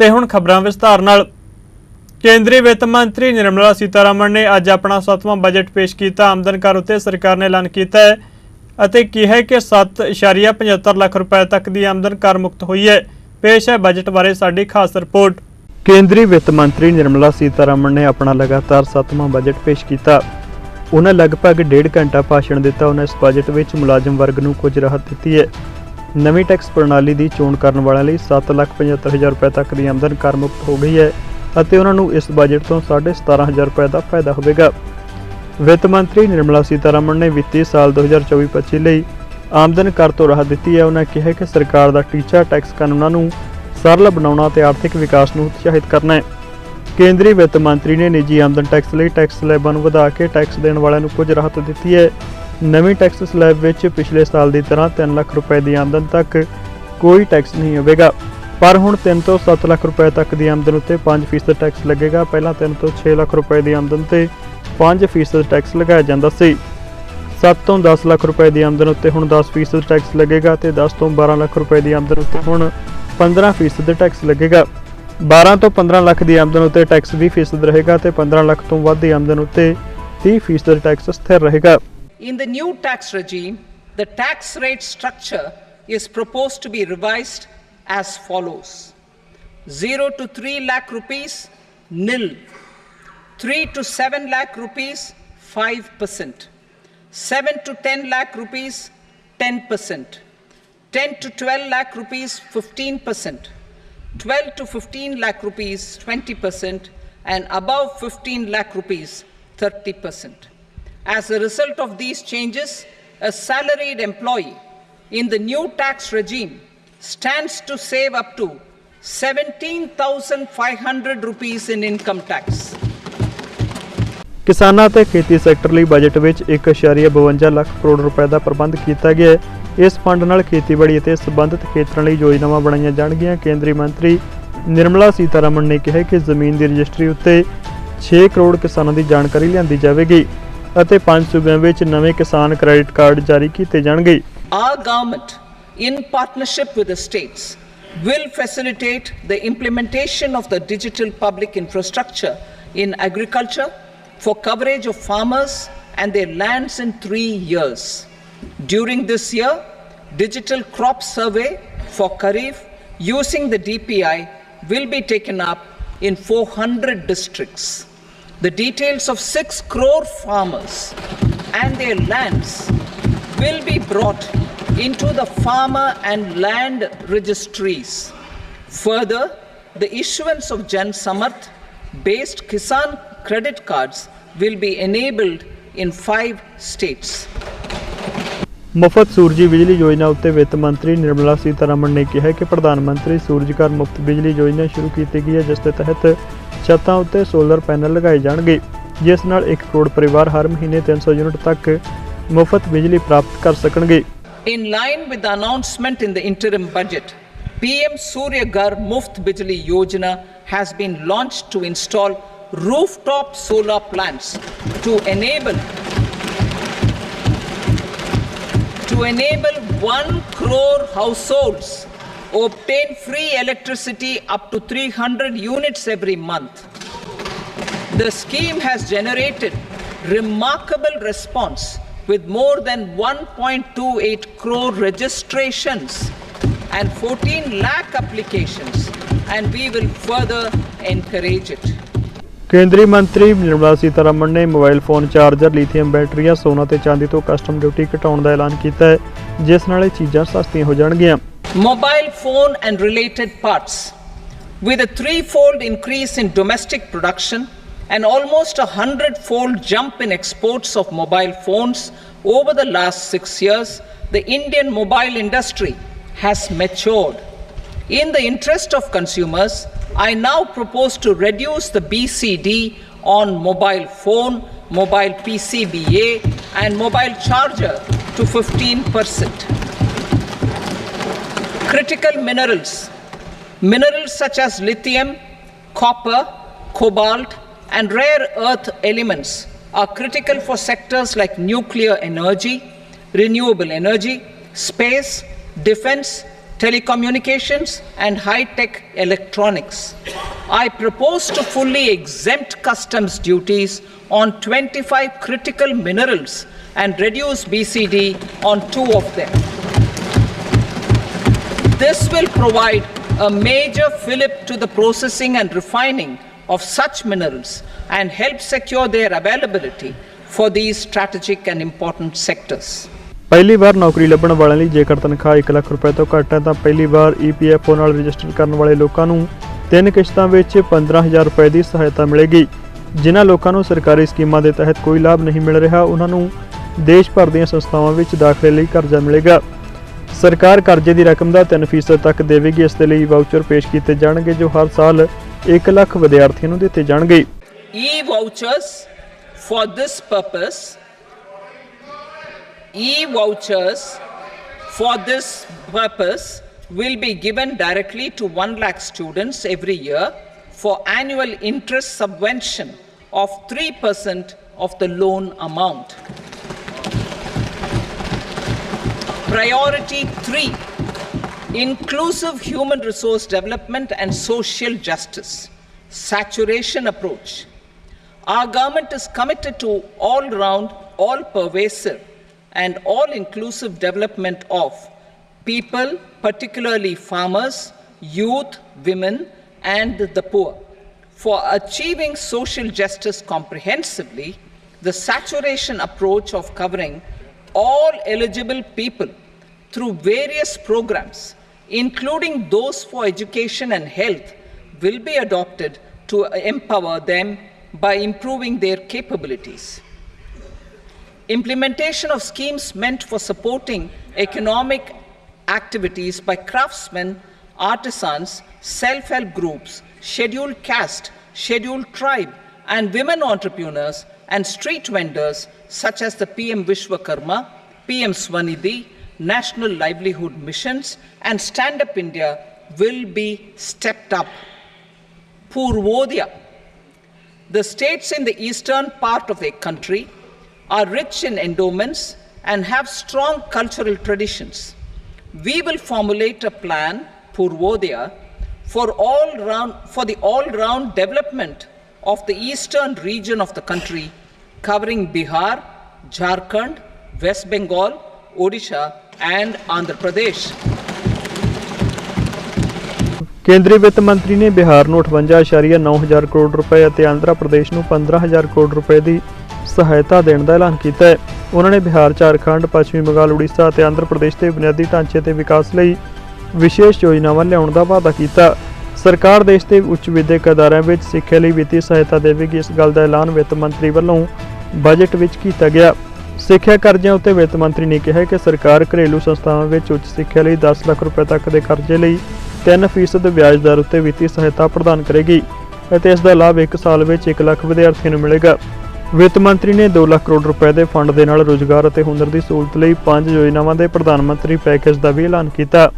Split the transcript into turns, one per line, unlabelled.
ਤੇ ਹੁਣ ਖਬਰਾਂ ਵਿਸਤਾਰ ਨਾਲ ਕੇਂਦਰੀ ਵਿੱਤ ਮੰਤਰੀ ਨਿਰਮਲਾ ਸੀਤਾਰਮਣ ਨੇ ਅੱਜ ਆਪਣਾ 7ਵਾਂ ਬਜਟ ਪੇਸ਼ ਕੀਤਾ ਆਮਦਨ ਕਰ ਉਤੇ ਸਰਕਾਰ ਨੇ ਐਲਾਨ ਕੀਤਾ ਹੈ ਅਤੇ ਕਿਹਾ ਕਿ 7.75 ਲੱਖ ਰੁਪਏ ਤੱਕ ਦੀ ਆਮਦਨ ਕਰ ਮੁਕਤ ਹੋਈ ਹੈ ਪੇਸ਼ ਹੈ ਬਜਟ ਬਾਰੇ ਸਾਡੀ ਖਾਸ ਰਿਪੋਰਟ ਕੇਂਦਰੀ ਵਿੱਤ ਮੰਤਰੀ ਨਿਰਮਲਾ ਸੀਤਾਰਮਣ ਨੇ ਆਪਣਾ ਲਗਾਤਾਰ 7ਵਾਂ ਬਜਟ ਪੇਸ਼ ਕੀਤਾ ਉਹਨਾਂ ਲਗਭਗ 1.5 ਘੰਟਾ ਭਾਸ਼ਣ ਦਿੱਤਾ ਉਹਨਾਂ ਇਸ ਬਜਟ ਵਿੱਚ ਮੁਲਾਜ਼ਮ ਵਰਗ ਨੂੰ ਕੁਝ ਰਾਹਤ ਦਿੱਤੀ ਹੈ ਨਵੀਂ ਟੈਕਸ ਪ੍ਰਣਾਲੀ ਦੀ ਚੋਣ ਕਰਨ ਵਾਲਿਆਂ ਲਈ 775000 ਰੁਪਏ ਤੱਕ ਦੀ ਆਮਦਨ ਕਰ ਮੁਕਤ ਹੋ ਗਈ ਹੈ ਅਤੇ ਉਹਨਾਂ ਨੂੰ ਇਸ ਬਜਟ ਤੋਂ 17500 ਰੁਪਏ ਦਾ ਫਾਇਦਾ ਹੋਵੇਗਾ ਵਿੱਤ ਮੰਤਰੀ ਨਿਰਮਲਾ ਸੀਤਾਰਮਣ ਨੇ ਵਿੱਤੀ ਸਾਲ 2024-25 ਲਈ ਆਮਦਨ ਕਰ ਤੋਂ ਰਾਹਤ ਦਿੱਤੀ ਹੈ ਉਹਨਾਂ ਕਿਹਾ ਕਿ ਸਰਕਾਰ ਦਾ ਟੀਚਾ ਟੈਕਸ ਕਾਨੂੰਨਾਂ ਨੂੰ ਸਰਲ ਬਣਾਉਣਾ ਤੇ ਆਰਥਿਕ ਵਿਕਾਸ ਨੂੰ ਉਤਸ਼ਾਹਿਤ ਕਰਨਾ ਹੈ ਕੇਂਦਰੀ ਵਿੱਤ ਮੰਤਰੀ ਨੇ ਨਿੱਜੀ ਆਮਦਨ ਟੈਕਸ ਲਈ ਟੈਕਸ ਸਲੈਬਾਂ ਨੂੰ ਵਧਾ ਕੇ ਟੈਕਸ ਦੇਣ ਵਾਲਿਆਂ ਨੂੰ ਕੁਝ ਰਾਹਤ ਦਿੱਤੀ ਹੈ ਨਵੀਂ ਟੈਕਸ ਸਲੈਬ ਵਿੱਚ ਪਿਛਲੇ ਸਾਲ ਦੀ ਤਰ੍ਹਾਂ 3 ਲੱਖ ਰੁਪਏ ਦੀ ਆਮਦਨ ਤੱਕ ਕੋਈ ਟੈਕਸ ਨਹੀਂ ਹੋਵੇਗਾ ਪਰ ਹੁਣ 3 ਤੋਂ 7 ਲੱਖ ਰੁਪਏ ਤੱਕ ਦੀ ਆਮਦਨ ਉੱਤੇ 5% ਟੈਕਸ ਲੱਗੇਗਾ ਪਹਿਲਾਂ 3 ਤੋਂ 6 ਲੱਖ ਰੁਪਏ ਦੀ ਆਮਦਨ ਤੇ 5% ਟੈਕਸ ਲਗਾਇਆ ਜਾਂਦਾ ਸੀ 7 ਤੋਂ 10 ਲੱਖ ਰੁਪਏ ਦੀ ਆਮਦਨ ਉੱਤੇ ਹੁਣ 10% ਟੈਕਸ ਲੱਗੇਗਾ ਤੇ 10 ਤੋਂ 12 ਲੱਖ ਰੁਪਏ ਦੀ ਆਮਦਨ ਉੱਤੇ ਹੁਣ 15% ਦੇ ਟੈਕਸ ਲੱਗੇਗਾ 12 ਤੋਂ 15 ਲੱਖ ਦੀ ਆਮਦਨ ਉੱਤੇ ਟੈਕਸ 20% ਰਹੇਗਾ ਤੇ 15 ਲੱਖ ਤੋਂ ਵੱਧ ਦੀ ਆਮਦਨ ਉੱਤੇ 30% ਟੈਕਸ ਸਥਿਰ ਰਹੇਗਾ
In the new tax regime, the tax rate structure is proposed to be revised as follows 0 to 3 lakh rupees, nil. 3 to 7 lakh rupees, 5%. 7 to 10 lakh rupees, 10%. 10 to 12 lakh rupees, 15%. 12 to 15 lakh rupees, 20%. And above 15 lakh rupees, 30%. As a result of these changes, a salaried employee in the new tax regime stands to save up to 17500 rupees in income tax.
ਕਿਸਾਨਾਂ ਤੇ ਖੇਤੀ sector ਲਈ budget ਵਿੱਚ 1.52 ਲੱਖ ਕਰੋੜ ਰੁਪਏ ਦਾ ਪ੍ਰਬੰਧ ਕੀਤਾ ਗਿਆ ਹੈ ਇਸ ਫੰਡ ਨਾਲ ਖੇਤੀਬਾੜੀ ਅਤੇ ਸਬੰਧਤ ਖੇਤਰਾਂ ਲਈ ਯੋਜਨਾਵਾਂ ਬਣਾਈਆਂ ਜਾਣਗੀਆਂ ਕੇਂਦਰੀ ਮੰਤਰੀ ਨਿਰਮਲਾ ਸੀਤਾਰਮਣ ਨੇ ਕਿਹਾ ਕਿ ਜ਼ਮੀਨ ਦੀ ਰਜਿਸਟਰੀ ਉੱਤੇ 6 ਕਰੋੜ ਕਿਸਾਨਾਂ ਦੀ ਜਾਣਕਾਰੀ ਲਿਆਂਦੀ ਜਾਵੇਗੀ Our government,
in partnership with the states, will facilitate the implementation of the digital public infrastructure in agriculture for coverage of farmers and their lands in three years. During this year, digital crop survey for Kharif using the DPI will be taken up in 400 districts the details of 6 crore farmers and their lands will be brought into the farmer and land registries. Further, the issuance of Jan Samarth based Kisan credit cards will be enabled in five states.
ਮੁਫਤ ਸੂਰਜੀ ਬਿਜਲੀ ਯੋਜਨਾ ਉੱਤੇ ਵਿੱਤ ਮੰਤਰੀ ਨਿਰਮਲਾ ਸੀਤਾਰਮਣ ਨੇ ਕਿਹਾ ਕਿ ਪ੍ਰਧਾਨ ਮੰਤਰੀ ਸੂਰਜ ਘਰ ਮੁਫਤ ਬਿਜਲੀ ਯੋਜਨਾ ਸ਼ੁਰੂ ਕੀਤੀ ਗਈ ਹੈ ਜਿਸ ਦੇ ਤਹਿਤ ਛੱਤਾਂ ਉੱਤੇ ਸੋਲਰ ਪੈਨਲ ਲਗਾਏ ਜਾਣਗੇ ਜਿਸ ਨਾਲ 1 ਕਰੋੜ ਪਰਿਵਾਰ ਹਰ ਮਹੀਨੇ 300 ਯੂਨਿਟ ਤੱਕ ਮੁਫਤ ਬਿਜਲੀ ਪ੍ਰਾਪਤ ਕਰ ਸਕਣਗੇ
in line with announcement in the interim budget PM PM Ghar Muft Bijli Yojana Yojana been launched to install rooftop solar solar to to to enable 1 crore households obtain free electricity up to 300 units every month. The scheme has generated remarkable response with more than 1.28 crore registrations and 14 lakh applications and we will further encourage it.
ਕੇਂਦਰੀ ਮੰਤਰੀ ਨਿਰਮਲਾ ਸੀਤਾਰਮਨ ਨੇ mobile phone charger lithium ਬੈਟਰੀਆਂ ਸੋਨਾ ਤੇ ਚਾਂਦੀ ਤੋਂ custom duty ਘਟਾਉਣ ਦਾ ਐਲਾਨ ਕੀਤਾ ਹੈ ਜਿਸ ਨਾਲ ਇਹ ਚੀਜ਼ਾਂ ਸਸਤੀਆਂ ਹੋ ਜਾਣਗੀਆਂ
mobile phone and related parts with a 3-ਫੋਲਡ increase in domestic production and almost a 100-ਫੋਲਡ jump in exports of mobile phones over the last 6 years the Indian mobile industry has matured in the interest of consumers I now propose to reduce the BCD on mobile phone, mobile PCBA, and mobile charger to 15%. Critical minerals. Minerals such as lithium, copper, cobalt, and rare earth elements are critical for sectors like nuclear energy, renewable energy, space, defense, telecommunications, and high tech electronics. I propose to fully exempt customs duties on 25 critical minerals and reduce BCD on two of them. This will provide a major fillip to the processing and refining of such minerals and help secure their availability for these strategic and important sectors.
ਪਹਿਲੀ ਵਾਰ ਨੌਕਰੀ ਲੱਭਣ ਵਾਲਿਆਂ ਲਈ ਜੇਕਰ ਤਨਖਾਹ 1 ਲੱਖ ਰੁਪਏ ਤੋਂ ਘੱਟ ਹੈ ਤਾਂ ਪਹਿਲੀ ਵਾਰ ਈਪੀਐਫਓ ਨਾਲ ਰਜਿਸਟਰ ਕਰਨ ਵਾਲੇ ਲੋਕਾਂ ਨੂੰ ਤਿੰਨ ਕਿਸ਼ਤਾਂ ਵਿੱਚ 15000 ਰੁਪਏ ਦੀ ਸਹਾਇਤਾ ਮਿਲੇਗੀ ਜਿਨ੍ਹਾਂ ਲੋਕਾਂ ਨੂੰ ਸਰਕਾਰੀ ਸਕੀਮਾਂ ਦੇ ਤਹਿਤ ਕੋਈ ਲਾਭ ਨਹੀਂ ਮਿਲ ਰਿਹਾ ਉਹਨਾਂ ਨੂੰ ਦੇਸ਼ ਭਰ ਦੀਆਂ ਸੰਸਥਾਵਾਂ ਵਿੱਚ ਦਾਖਲੇ ਲਈ ਕਰਜ਼ਾ ਮਿਲੇਗਾ ਸਰਕਾਰ ਕਰਜ਼ੇ ਦੀ ਰਕਮ ਦਾ 3% ਤੱਕ ਦੇਵੇਗੀ ਇਸ ਦੇ ਲਈ ਵਾਊਚਰ ਪੇਸ਼ ਕੀਤੇ ਜਾਣਗੇ ਜੋ ਹਰ ਸਾਲ 1 ਲੱਖ ਵਿਦਿਆਰਥੀਆਂ ਨੂੰ ਦਿੱਤੇ ਜਾਣਗੇ
e vouchers for this purpose e-vouchers for this purpose will be given directly to 1 lakh students every year for annual interest subvention of 3% of the loan amount. Priority 3 Inclusive human resource development and social justice. Saturation approach. Our government is committed to all round, all pervasive and all inclusive development of people, particularly farmers, youth, women, and the poor. For achieving social justice comprehensively, the saturation approach of covering all eligible people through various programs, including those for education and health, will be adopted to empower them by improving their capabilities implementation of schemes meant for supporting economic activities by craftsmen, artisans, self-help groups, scheduled caste, scheduled tribe, and women entrepreneurs and street vendors such as the PM Vishwakarma, PM Swanidhi, National Livelihood Missions, and Stand Up India will be stepped up. Purvodaya. The states in the eastern part of the country are rich in endowments and have strong cultural traditions. We will formulate a plan, Purvodaya, for, all round, for the all-round development of the eastern region of the country, covering Bihar, Jharkhand, West Bengal, Odisha, and Andhra Pradesh.
ਕੇਂਦਰੀ ਵਿੱਤ ਮੰਤਰੀ ਨੇ ਬਿਹਾਰ ਨੂੰ 58.9000 ਕਰੋੜ ਰੁਪਏ ਅਤੇ ਆਂਧਰਾ ਪ੍ਰਦੇਸ਼ ਨੂੰ 15000 ਕਰੋੜ ਰੁਪਏ ਦੀ ਸਹਾਇਤਾ ਦੇਣ ਦਾ ਐਲਾਨ ਕੀਤਾ ਹੈ ਉਹਨਾਂ ਨੇ ਬਿਹਾਰ ਝਾਰਖੰਡ ਪੱਛਮੀ ਬੰਗਾਲ ਉੜੀਸਾ ਅਤੇ ਆਂਧਰਾ ਪ੍ਰਦੇਸ਼ ਦੇ ਬੁਨਿਆਦੀ ਢਾਂਚੇ ਤੇ ਵਿਕਾਸ ਲਈ ਵਿਸ਼ੇਸ਼ ਯੋਜਨਾਵਾਂ ਲਿਆਉਣ ਦਾ ਵਾਅਦਾ ਕੀਤਾ ਸਰਕਾਰ ਦੇਸ਼ ਦੇ ਉੱਚ ਵਿਦਿਅਕ ਅਦਾਰਿਆਂ ਵਿੱਚ ਸਿੱਖਿਆ ਲਈ ਵਿੱਤੀ ਸਹਾਇਤਾ ਦੇਵੇਗੀ ਇਸ ਗੱਲ ਦਾ ਐਲਾਨ ਵਿੱਤ ਮੰਤਰੀ ਵੱਲੋਂ ਬਜਟ ਵਿੱਚ ਕੀਤਾ ਗਿਆ ਸਿੱਖਿਆ ਕਰਜ਼ਿਆਂ ਉੱਤੇ ਵਿੱਤ ਮੰਤਰੀ ਨੇ ਕਿਹਾ ਕਿ ਸਰਕਾਰ ਘਰੇਲੂ ਸੰਸਥਾਵਾਂ ਵਿੱਚ ਉੱਚ ਸਿੱਖਿਆ ਲਈ 10 ਲੱਖ ਰੁਪਏ ਤੱਕ ਦੇ ਕਰਜ਼ੇ ਲਈ 3% ਵਿਆਜ ਦਰ ਉੱਤੇ ਵਿੱਤੀ ਸਹਾਇਤਾ ਪ੍ਰਦਾਨ ਕਰੇਗੀ ਅਤੇ ਇਸ ਦਾ ਲਾਭ 1 ਸਾਲ ਵਿੱਚ 1 ਲੱਖ ਵਿਦਿਆਰਥੀਆਂ ਨੂੰ ਮਿਲੇਗਾ ਵਿੱਤ ਮੰਤਰੀ ਨੇ 2 ਲੱਖ ਕਰੋੜ ਰੁਪਏ ਦੇ ਫੰਡ ਦੇ ਨਾਲ ਰੋਜ਼ਗਾਰ ਅਤੇ ਹੁਨਰ ਦੀ ਸਹੂਲਤ ਲਈ ਪੰਜ ਯੋਜਨਾਵਾਂ ਦੇ ਪ੍ਰਧਾਨ ਮੰਤਰੀ ਪੈਕੇਜ ਦਾ ਵੀ ਐਲਾਨ ਕੀਤਾ